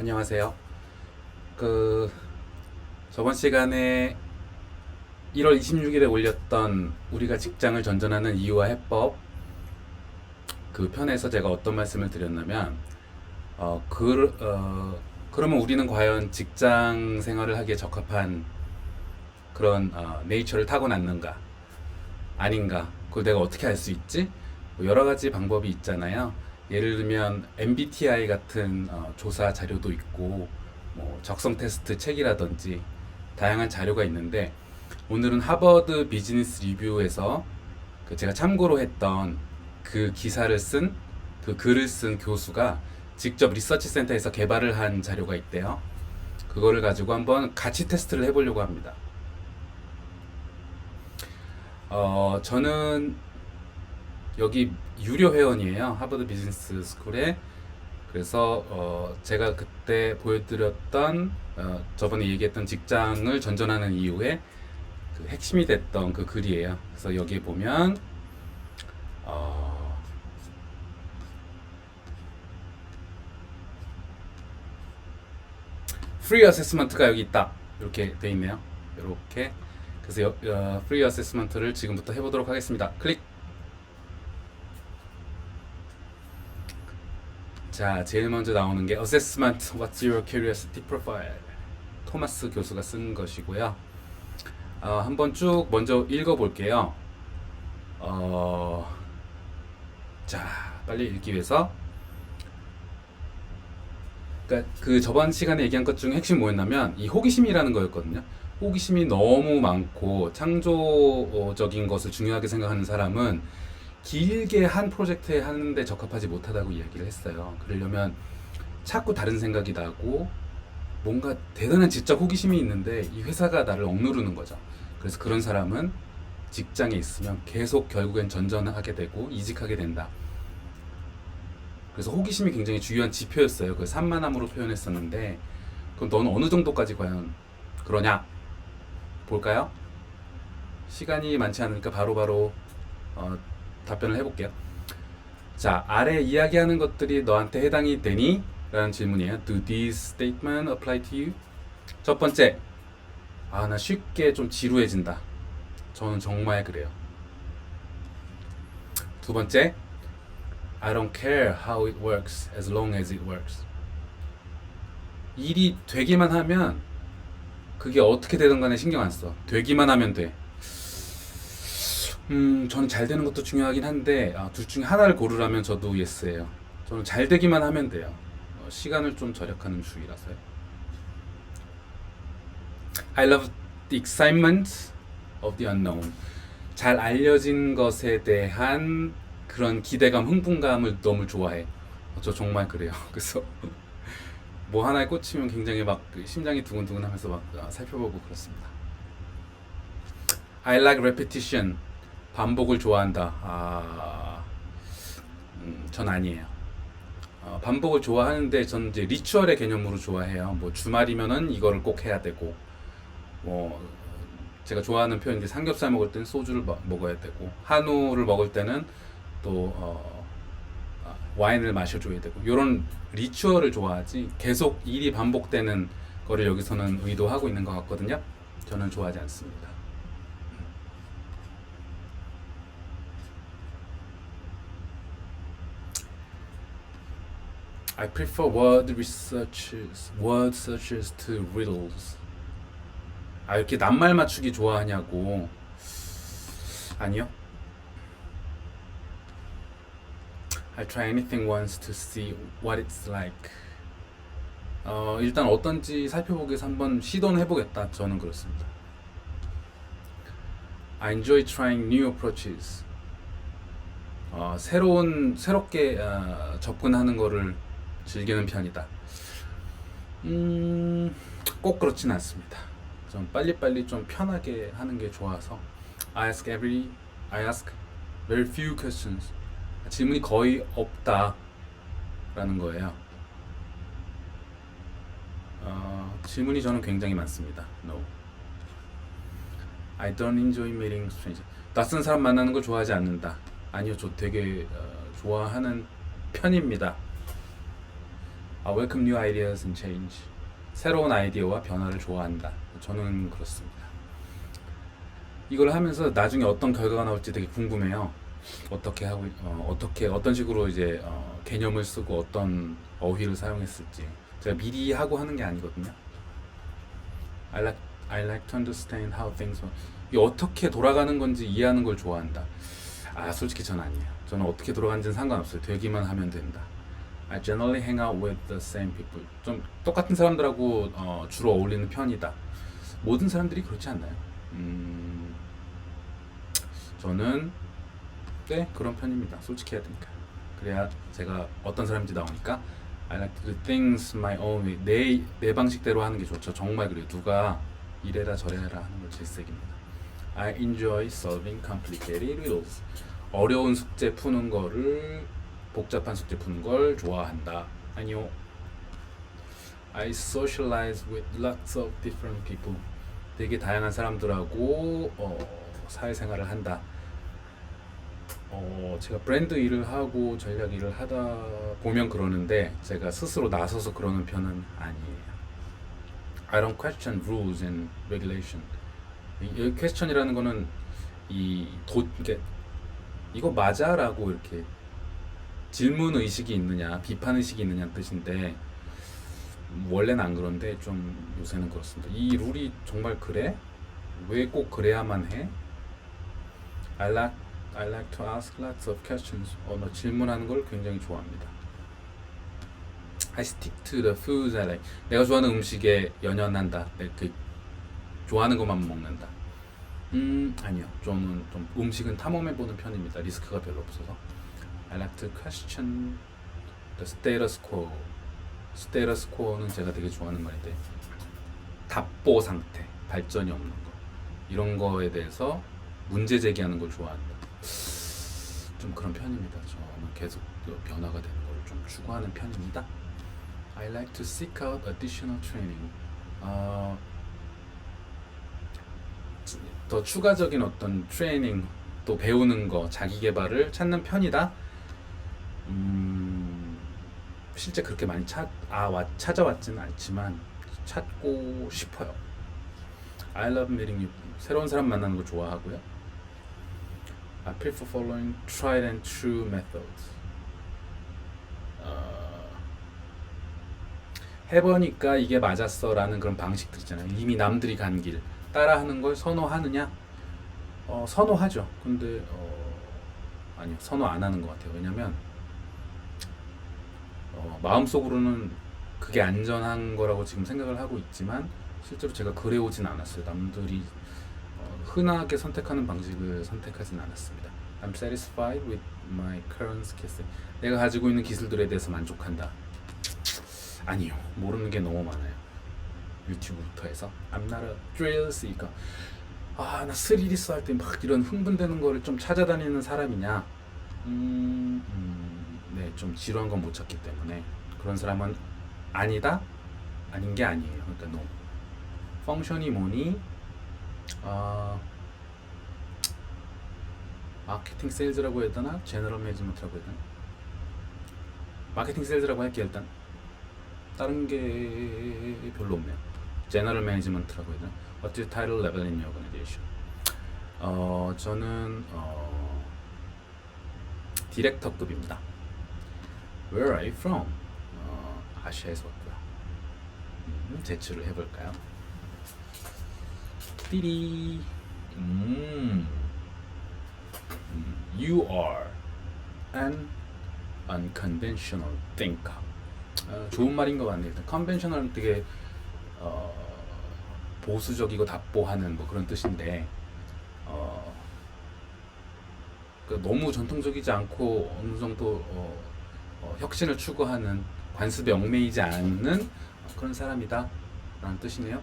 안녕하세요. 그 저번 시간에 1월 26일에 올렸던 우리가 직장을 전전하는 이유와 해법 그 편에서 제가 어떤 말씀을 드렸냐면 어, 그, 어, 그러면 우리는 과연 직장 생활을 하기에 적합한 그런 어, 네이처를 타고났는가 아닌가 그걸 내가 어떻게 알 수 있지? 뭐 여러 가지 방법이 있잖아요. 예를 들면 MBTI 같은 어, 조사 자료도 있고 뭐 적성 테스트 책이라든지 다양한 자료가 있는데 오늘은 하버드 비즈니스 리뷰에서 그 제가 참고로 했던 그 기사를 쓴 그 글을 쓴 교수가 직접 리서치 센터에서 개발을 한 자료가 있대요. 그거를 가지고 한번 같이 테스트를 해보려고 합니다. 어, 저는 여기 유료 회원이에요. 하버드 비즈니스 스쿨에. 그래서 어, 제가 그때 보여드렸던 어, 저번에 얘기했던 직장을 전전하는 이유의 그 핵심이 됐던 그 글이에요. 그래서 여기에 보면 어, 프리 어세스먼트가 여기 있다. 이렇게 돼 있네요. 이렇게 그래서 여, 어, 프리 어세스먼트를 지금부터 해보도록 하겠습니다. 클릭. 자, 제일 먼저 나오는 게 Assessment What's Your Curiosity Profile 토마스 교수가 쓴 것이고요. 어, 한번 쭉 먼저 읽어볼게요. 어, 자, 빨리 읽기 위해서 그러니까 그 저번 시간에 얘기한 것 중에 핵심 뭐였냐면 이 호기심이라는 거였거든요. 호기심이 너무 많고 창조적인 것을 중요하게 생각하는 사람은 길게 한 프로젝트에 하는데 적합하지 못하다고 이야기를 했어요. 그러려면 자꾸 다른 생각이 나고 뭔가 대단한 지적 호기심이 있는데 이 회사가 나를 억누르는 거죠. 그래서 그런 사람은 직장에 있으면 계속 결국엔 전전하게 되고 이직하게 된다. 그래서 호기심이 굉장히 중요한 지표였어요. 그 산만함으로 표현했었는데 그럼 너는 어느 정도까지 과연 그러냐? 볼까요? 시간이 많지 않으니까 바로바로 어, 답변을 해볼게요. 자, 아래 이야기하는 것들이 너한테 해당이 되니? 라는 질문이에요. Do these statements apply to you? 첫 번째, 아, 나 쉽게 좀 지루해진다. 저는 정말 그래요. 두 번째, I don't care how it works as long as it works. 일이 되기만 하면 그게 어떻게 되든 간에 신경 안 써. 되기만 하면 돼. 음, 저는 잘 되는 것도 중요하긴 한데 아, 둘 중에 하나를 고르라면 저도 예스예요. 저는 잘 되기만 하면 돼요. 어, 시간을 좀 절약하는 주의라서요. I love the excitement of the unknown. 잘 알려진 것에 대한 그런 기대감, 흥분감을 너무 좋아해. 어, 저 정말 그래요. 그래서 뭐 하나에 꽂히면 굉장히 막그 심장이 두근두근하면서 막 아, 살펴보고 그렇습니다. I like repetition. 반복을 좋아한다. 아, 음, 전 아니에요. 어, 반복을 좋아하는데 전 이제 리추얼의 개념으로 좋아해요. 뭐 주말이면은 이거를 꼭 해야 되고, 뭐 제가 좋아하는 표현인데 삼겹살 먹을 때는 소주를 마- 먹어야 되고, 한우를 먹을 때는 또 어, 아, 와인을 마셔줘야 되고, 이런 리추얼을 좋아하지 계속 일이 반복되는 거를 여기서는 의도하고 있는 것 같거든요. 저는 좋아하지 않습니다. I prefer word researches, word searches to riddles. 아 이렇게 낱말 맞추기 좋아하냐고? 아니요. I try anything once to see what it's like. 어 일단 어떤지 살펴보기 위해서 한번 시도는 해보겠다. 저는 그렇습니다. I enjoy trying new approaches. 어, 새로운 새롭게 어, 접근하는 거를 즐기는 편이다. 음, 꼭 그렇진 않습니다. 좀 빨리빨리 좀 편하게 하는 게 좋아서 I ask every I ask very few questions. 질문이 거의 없다라는 거예요. 어, 질문이 저는 굉장히 많습니다. No. I don't enjoy meeting strangers. 낯선 사람 만나는 걸 좋아하지 않는다. 아니요, 저 되게 어, 좋아하는 편입니다. I welcome new ideas and change. 새로운 아이디어와 변화를 좋아한다. 저는 그렇습니다. 이걸 하면서 나중에 어떤 결과가 나올지 되게 궁금해요. 어떻게 하고 어, 어떻게 어떤 식으로 이제 어, 개념을 쓰고 어떤 어휘를 사용했을지 제가 미리 하고 하는 게 아니거든요. I like I like to understand how things are. 이 어떻게 돌아가는 건지 이해하는 걸 좋아한다. 아 솔직히 전 아니에요. 저는 어떻게 돌아가는지는 상관없어요. 되기만 하면 된다. I generally hang out with the same people. 좀 똑같은 사람들하고 어, 주로 어울리는 편이다. 모든 사람들이 그렇지 않나요? 음, 저는 네 그런 편입니다. 솔직히 해야 되니까. 그래야 제가 어떤 사람인지 나오니까 I like to do things my own way. 내, 내 방식대로 하는 게 좋죠. 정말 그래요. 누가 이래라 저래라 하는 걸 질색입니다. I enjoy solving complicated riddles. 어려운 숙제 푸는 거를 복잡한 숙제 푸는 걸 좋아한다. 아니요. I socialize with lots of different people. 되게 다양한 사람들하고 어, 사회생활을 한다. 어, 제가 브랜드 일을 하고 전략 일을 하다 보면 그러는데 제가 스스로 나서서 그러는 편은 아니에요. I don't question rules and regulation. 이, 이 question이라는 거는 이 도 이게 이거 맞아라고 이렇게 질문 의식이 있느냐, 비판 의식이 있느냐 뜻인데 원래는 안 그런데 좀 요새는 그렇습니다. 이 룰이 정말 그래? 왜 꼭 그래야만 해? I like I like to ask lots of questions. 어, 나 질문하는 걸 굉장히 좋아합니다. I stick to the foods I like. 내가 좋아하는 음식에 연연한다. 내그 좋아하는 것만 먹는다. 음 아니요. 저는 좀 음식은 탐험해 보는 편입니다. 리스크가 별로 없어서. I like to question the status quo. status quo는 제가 되게 좋아하는 말인데 답보 상태, 발전이 없는 거 이런 거에 대해서 문제 제기하는 걸 좋아한다. 좀 그런 편입니다. 저는 계속 그 변화가 되는 걸 좀 추구하는 편입니다. I like to seek out additional training. 어, 더 추가적인 어떤 트레이닝 또 배우는 거 자기 개발을 찾는 편이다. 음, 실제 그렇게 많이 찾, 아, 와, 찾아왔지는 않지만 찾고 싶어요. I love meeting people. 새로운 사람 만나는 거 좋아하고요. I prefer following tried and true methods. 어, 해보니까 이게 맞았어라는 그런 방식들 있잖아요. 이미 남들이 간 길 따라하는 걸 선호하느냐? 어, 선호하죠. 근데 어, 아니요, 선호 안 하는 것 같아요. 왜냐면 어, 마음속으로는 그게 안전한 거라고 지금 생각을 하고 있지만 실제로 제가 그래 오진 않았어요. 남들이 어, 흔하게 선택하는 방식을 선택하진 않았습니다. I'm satisfied with my current skill. 내가 가지고 있는 기술들에 대해서 만족한다. 아니요. 모르는 게 너무 많아요. 유튜브부터 해서 I'm not a thrill seeker. 아, 나 스릴리스 할때 막 이런 흥분되는 거를 좀 찾아다니는 사람이냐? 음, 음, 네, 좀 지루한 건 못 찾기 때문에 그런 사람은 아니다? 아닌 게 아니에요. 그러니까 no. 펑션이 뭐니? 아, 마케팅 세일즈라고 해야 되나? 제너럴 매니지먼트라고 해야 되나? 마케팅 세일즈라고 할게요 일단 다른 게 별로 없네요 제너럴 매니지먼트라고 해야 되나? What's your title level? 어, 저는 어, 디렉터급입니다 Where are you from? 어, 아시아에서 왔고요 음, 제출을 해볼까요? 띠리 음. 음, You are an unconventional thinker. 어, 좋은 말인 것 같네요. 일단 conventional 되게 어, 보수적이고 답보하는 뭐 그런 뜻인데 어, 그 너무 전통적이지 않고 어느 정도 어, 어, 혁신을 추구하는 관습에 얽매이지 않는 그런 사람이다 라는 뜻이네요.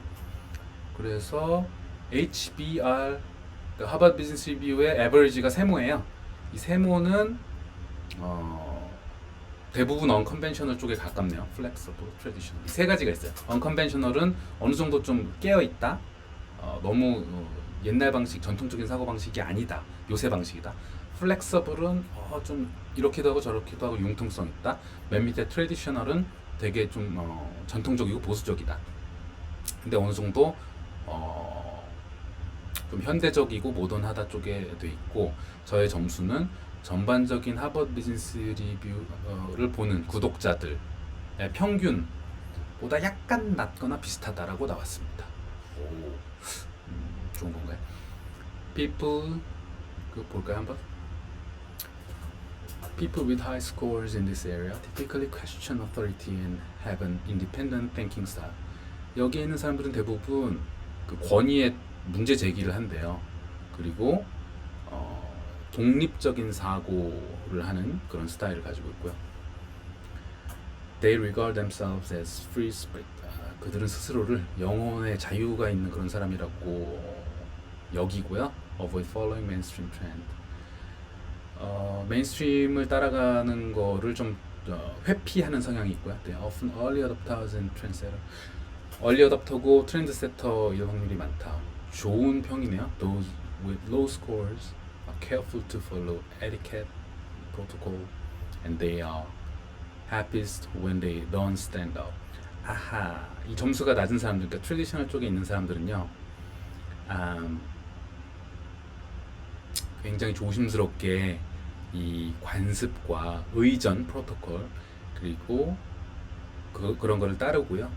그래서 HBR 그 하버드 비즈니스 리뷰의 에버리지가 세모예요. 이 세모는 어, 대부분 언컨벤셔널 쪽에 가깝네요. 플렉서블, 트레디셔널 이세 가지가 있어요. 언컨벤셔널은 어느 정도 좀 깨어 있다. 어, 너무 어, 옛날 방식, 전통적인 사고 방식이 아니다. 요새 방식이다. 플렉서블은 어, 좀 이렇게도 하고 저렇게도 하고 융통성 있다. 맨 밑에 트레디셔널은 되게 좀 어, 전통적이고 보수적이다. 근데 어느 정도 어, 좀 현대적이고 모던하다 쪽에 돼 있고 저의 점수는 전반적인 하버드 비즈니스 리뷰를 보는 구독자들의 평균보다 약간 낮거나 비슷하다라고 나왔습니다. 오, 음, 좋은 건가요? People 그 볼까요 한번? People with high scores in this area typically question authority and have an independent thinking style. 여기에 있는 사람들은 대부분 그 권위에 문제 제기를 한대요. 그리고 어, 독립적인 사고를 하는 그런 스타일을 가지고 있고요. They regard themselves as free spirit. 아, 그들은 스스로를 영혼의 자유가 있는 그런 사람이라고 여기고요. Avoid following mainstream trend. 어, 메인스트림을 따라가는 거를 좀 어, 회피하는 성향이 있고요. Are often early adopters and trendsetter. early adopter고 트렌드 세터일 확률이 많다. 좋은 평이네요. Those with low scores are careful to follow etiquette protocol and they are happiest when they don't stand out. 아하, 이 점수가 낮은 사람들, 그러니까 트레디셔널 쪽에 있는 사람들은요, 음, 굉장히 조심스럽게 이 관습과 의전 프로토콜 그리고 그, 그런 거를 따르고요.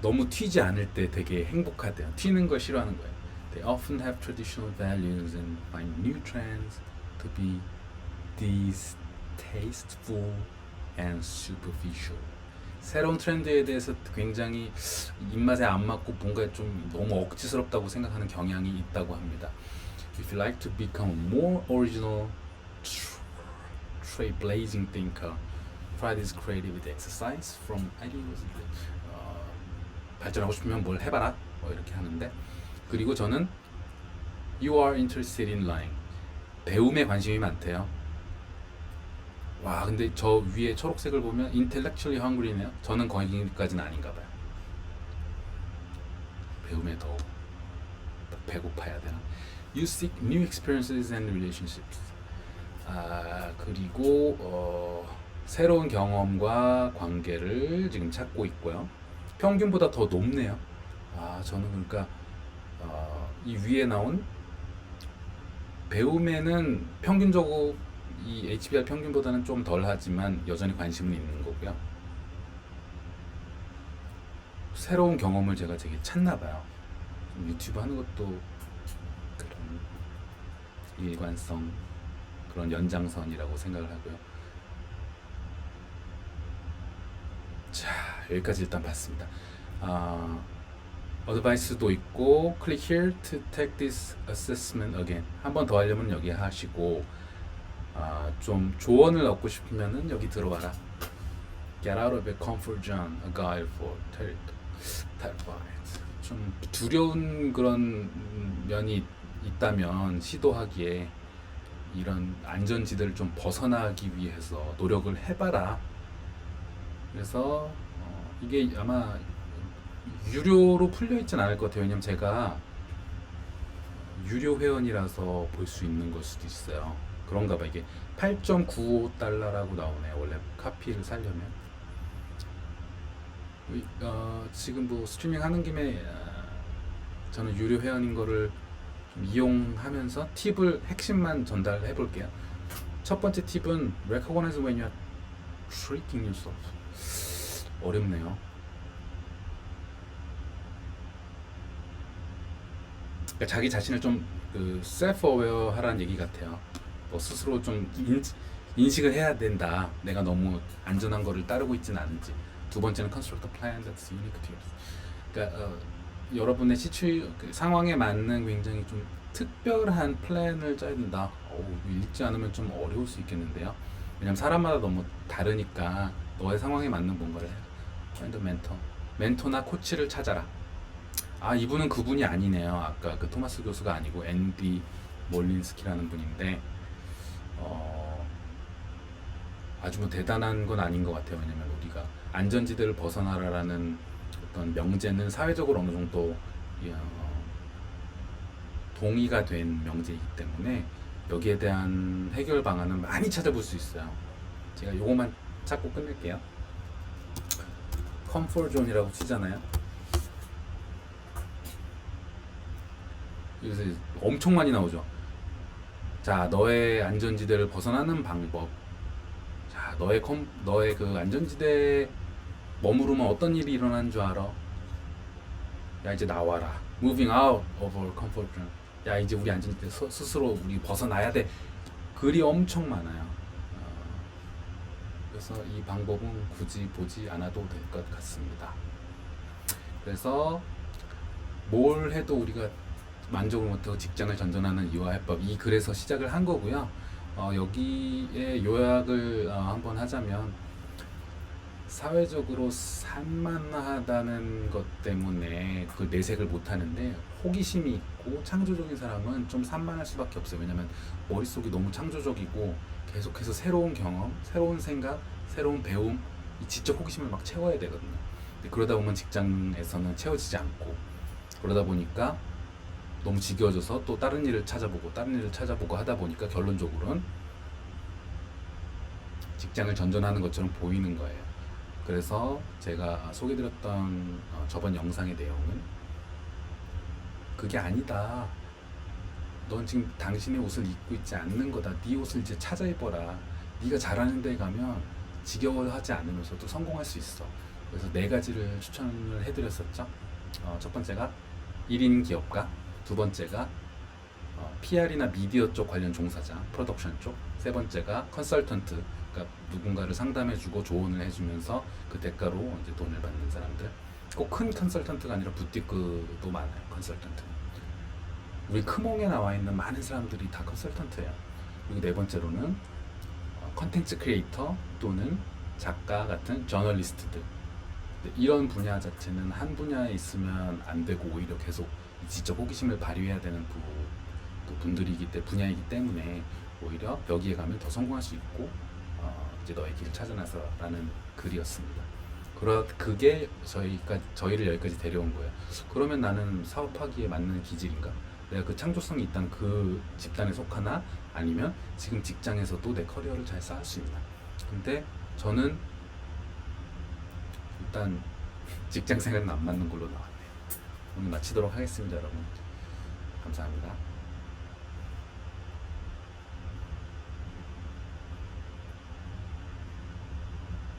너무 튀지 않을 때 되게 행복하대요. 튀는 걸 싫어하는 거예요. They often have traditional values and find new trends to be distasteful and superficial. 새로운 트렌드에 대해서 굉장히 입맛에 안 맞고 뭔가 좀 너무 억지스럽다고 생각하는 경향이 있다고 합니다. If you like to become more original, trailblazing thinker, try this creativity exercise from ideas. 어, 발전하고 싶으면 뭘 해봐라. 뭐 이렇게 하는데 그리고 저는 You are interested in lying. 배움에 관심이 많대요. 와, 근데 저 위에 초록색을 보면 intellectually hungry네요. 저는 거기까지는 아닌가 봐요. 배움에 더 배고파야 되나? You seek new experiences and relationships. 아, 그리고 어, 새로운 경험과 관계를 지금 찾고 있고요. 평균보다 더 높네요. 아, 저는 그러니까 어, 이 위에 나온 배움에는 평균적으로 이 HBR 평균보다는 좀 덜하지만 여전히 관심은 있는 거고요. 새로운 경험을 제가 되게 찾나 봐요. 좀 유튜브 하는 것도 그런 일관성 그런 연장선이라고 생각을 하고요. 자 여기까지 일단 봤습니다. 아, 어드바이스도 있고 click here to take this assessment again 한 번 더 하려면 여기 하시고 아, 좀 조언을 얻고 싶으면은 여기 들어와라. Get out of your comfort zone, a guide for ter- terrified. 좀 두려운 그런 면이 있다면 시도하기에 이런 안전지대를 좀 벗어나기 위해서 노력을 해봐라. 그래서 어, 이게 아마 유료로 풀려 있진 않을 것 같아요. 왜냐면 제가 유료 회원이라서 볼 수 있는 걸 수도 있어요. 그런가 봐. 이게 8.95달러라고 나오네. 원래 카피를 사려면. 이- 어, 지금 뭐 스트리밍 하는 김에 아, 저는 유료 회원인 거를 좀 이용하면서 팁을 핵심만 전달해 볼게요. 첫 번째 팁은 recognize when you're tricking yourself. 어렵네요. 그러니까 자기 자신을 좀그 self aware 하라는 얘기 같아요. 뭐 스스로 좀 인, 인식을 해야 된다. 내가 너무 안전한 거를 따르고 있지는 않은지. 두 번째는 construct a plan that's unique to you. 그러니까 어, 여러분의 시추 그 상황에 맞는 굉장히 좀 특별한 플랜을 짜야 된다. 이거 읽지 않으면 좀 어려울 수 있겠는데요. 왜냐면 사람마다 너무 다르니까 너의 상황에 맞는 뭔가를 해. a mentor. 멘토나 코치를 찾아라. 아 이분은 그분이 아니네요. 아까 그 토마스 교수가 아니고 앤디 몰린스키라는 분인데 어, 아주 뭐 대단한 건 아닌 것 같아요. 왜냐면 우리가 안전지대를 벗어나라라는 어떤 명제는 사회적으로 어느 정도 이, 어, 동의가 된 명제이기 때문에 여기에 대한 해결 방안은 많이 찾아볼 수 있어요. 제가 요것만 찾고 끝낼게요. 컴포트 존이라고 치잖아요. 여기서 엄청 많이 나오죠. 자, 너의 안전지대를 벗어나는 방법. 자, 너의 컴, 너의 그 안전지대에 머무르면 어떤 일이 일어나는 줄 알아? 야, 이제 나와라. Moving out of our comfort zone. 야, 이제 우리 안전지대 스- 스스로 우리 벗어나야 돼. 글이 엄청 많아요. 어, 그래서 이 방법은 굳이 보지 않아도 될 것 같습니다. 그래서 뭘 해도 우리가 만족을 못하고 직장을 전전하는 이와 해법 이 글에서 시작을 한 거고요. 어, 여기에 요약을 어, 한번 하자면 사회적으로 산만하다는 것 때문에 그 내색을 못 하는데 호기심이 있고 창조적인 사람은 좀 산만할 수밖에 없어요. 왜냐면 머릿속이 너무 창조적이고 계속해서 새로운 경험, 새로운 생각, 새로운 배움, 이 지적 호기심을 막 채워야 되거든요. 그러다 보면 직장에서는 채워지지 않고 그러다 보니까 너무 지겨워져서 또 다른 일을 찾아보고 다른 일을 찾아보고 하다 보니까 결론적으로는 직장을 전전하는 것처럼 보이는 거예요. 그래서 제가 소개드렸던 어, 저번 영상의 내용은 그게 아니다. 넌 지금 당신의 옷을 입고 있지 않는 거다. 네 옷을 이제 찾아 입어라. 네가 잘하는 데 가면 지겨워하지 않으면서도 성공할 수 있어. 그래서 네 가지를 추천을 해드렸었죠. 어, 첫 번째가 1인 기업가, 두 번째가 어, PR이나 미디어 쪽 관련 종사자, 프로덕션 쪽, 세 번째가 컨설턴트, 그러니까 누군가를 상담해주고 조언을 해주면서 그 대가로 이제 돈을 받는 사람들. 꼭 큰 컨설턴트가 아니라 부티크도 많아요. 컨설턴트. 우리 크몽에 나와 있는 많은 사람들이 다 컨설턴트예요. 그리고 네 번째로는 어, 컨텐츠 크리에이터 또는 작가 같은 저널리스트들. 이런 분야 자체는 한 분야에 있으면 안 되고 오히려 계속 이 지적 호기심을 발휘해야 되는 부, 그 분들이기 때 분야이기 때문에 오히려 여기에 가면 더 성공할 수 있고 어, 이제 너의 길을 찾아나서라는 글이었습니다. 그러 그게 저희가 저희를 여기까지 데려온 거예요. 그러면 나는 사업하기에 맞는 기질인가? 내가 그 창조성이 있다는 그 집단에 속하나 아니면 지금 직장에서도 내 커리어를 잘 쌓을 수 있나? 근데 저는 일단 직장 생활은 안 맞는 걸로 나왔네요. 오늘 마치도록 하겠습니다, 여러분. 감사합니다.